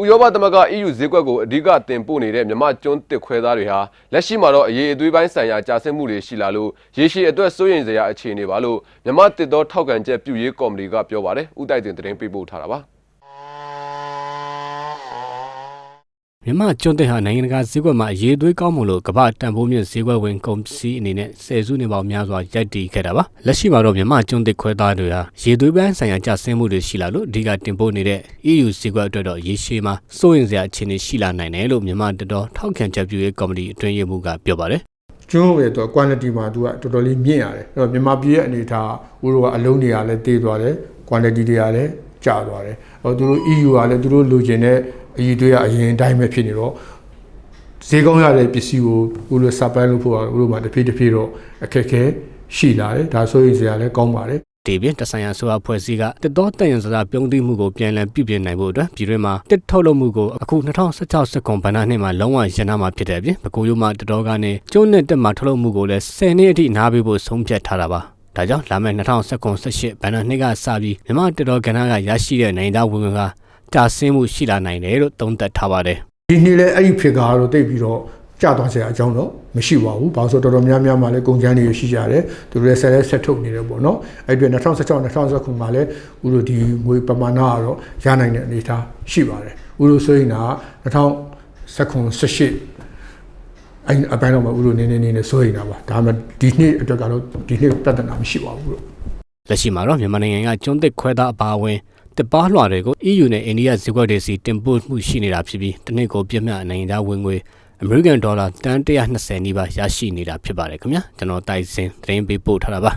ဥရောပသမဂ္ဂ EU ဈေးကွက်ကိုအဓိကတင်ပို့နေတဲ့မြမကျွန်းတစ်ခွဲသားတွေဟာလက်ရှိမှာတော့အရေးအသွေးပိုင်းဆိုင်ရာကြာဆင်းမှုတွေရှိလာလို့ရေရှည်အတွက်စိုးရိမ်စရာအခြေအနေပါလို့မြမတစ်သောထောက်ခံချက်ပြုရေးကော်မတီကပြောပါတယ်။ဥတိုက်တင်သတင်းပေးပို့ထားတာပါ။ မြန်မာကျွန်းတဲ့ဟာနိုင်ငံတကာဈေးကွက်မှာအရေးသွေးကောင်းမလို့ကမ္ဘာတန်ဖိုးမြင့်ဈေးကွက်ဝင်ကုန်ပစ္စည်းအနေနဲ့ဆယ်စုနှစ်ပေါင်းများစွာရပ်တည်ခဲ့တာပါလက်ရှိမှာတော့မြန်မာကျွန်းတဲ့ခွဲသားတွေဟာရေသွေးပိုင်းဆိုင်ရာကျဆင်းမှုတွေရှိလာလို့အဓိကတင်ပို့နေတဲ့ EU ဈေးကွက်အတွက်တော့ရေရှည်မှာစိုးရိမ်စရာအခြေအနေရှိလာနိုင်တယ်လို့မြန်မာတတော်ထောက်ခံချက်ပြုရေးကော်မတီအတွင်းရေးမှူးကပြောပါတယ်ကျွန်းရဲ့တော့ quality မှာသူကတော်တော်လေးမြင့်ရတယ်အဲ့တော့မြန်မာပြည်ရဲ့အနေထားဦးတို့ကအလုံးတွေကလည်းတေးသွားတယ် quality တွေကလည်း ကျသွားတယ်အဲ့တော့သူတို့ EU ကလည်းသူတို့လိုချင်တဲ့အည်တွေးကအရင်အတိုင်းပဲဖြစ်နေတော့ဈေးကောင်းရတဲ့ပစ္စည်းကိုဦးတို့ supply လုပ်ဖို့ကဦးတို့မှာတစ်ဖြည်းတစ်ဖြည်းတော့အခက်အခဲရှိလာတယ်ဒါဆိုရင်စရာလည်းကောင်းပါတယ်ဒီပြင်တဆိုင်ရာဆိုအဖွဲ့စည်းကတစ်တော်တန်ရန်စရာပြုံးသိမှုကိုပြန်လည်ပြုပြင်နိုင်ဖို့အတွက်ပြည်တွင်းမှာတစ်ထုတ်လုပ်မှုကိုအခု2016စက္ကွန်ဘဏ္ဍာနှစ်မှာလုံးဝရန်နာမှာဖြစ်တဲ့အပြင်ပကူရိုးမှာတတော်ကနေကျုံးနဲ့တက်မှာထုတ်လုပ်မှုကိုလည်း10နှစ်အထိနားပေးဖို့ဆုံးဖြတ်ထားတာပါ ဒါကြောင့်လာမယ့်2019 18ဘဏ္ဍာနှစ်ကစပြီးမြန်မာတတော်ကဏ္ဍကရရှိတဲ့နိုင်သားဝင်ဝင်ကတာဆင်းမှုရှိလာနိုင်တယ်လို့သုံးသပ်ထားပါတယ်ဒီနေ့လည်းအဲ့ဒီဖြစ်ကားတော့တိတ်ပြီးတော့ကြာသွားစရာအကြောင်းတော့မရှိပါဘူး။ဘာလို့ဆိုတော့တော်တော်များများမှလည်းကုန်ကျန်းတွေရှိကြတယ်။သူတို့လည်းဆက်လက်ဆက်ထုတ်နေတယ်ပေါ့နော်။အဲ့ဒီ2016 2019မှာလည်းဦးတို့ဒီငွေပမာဏကတော့ရနိုင်တဲ့အနေအထားရှိပါတယ်။ဦးတို့ဆိုရင်က2019 18 အဲ့အပိုင်းတော့မှဦးတို့နည်းနည်းနည်းနဲ့စိုးရိမ်တာပါ။ဒါမှဒီနှစ်အတွက်ကတော့ဒီနှစ်ပြဿနာမရှိပါဘူးလို့လက်ရှိမှာတော့မြန်မာနိုင်ငံကကျွန်းသစ်ခွဲသားအပါအဝင်တစ်ပါးလွှာတွေကို EU နဲ့အိန္ဒိယဈေးကွက်တွေစီတင်ပို့မှုရှိနေတာဖြစ်ပြီးတစ်နှစ်ကိုပြည့်မြတ်နိုင်ငံသားဝင်ငွေအမေရိကန်ဒေါ်လာတန်120နီးပါးရရှိနေတာဖြစ်ပါတယ်ခင်ဗျာကျွန်တော်တိုက်စင်သတင်းပေးပို့ထားတာပါ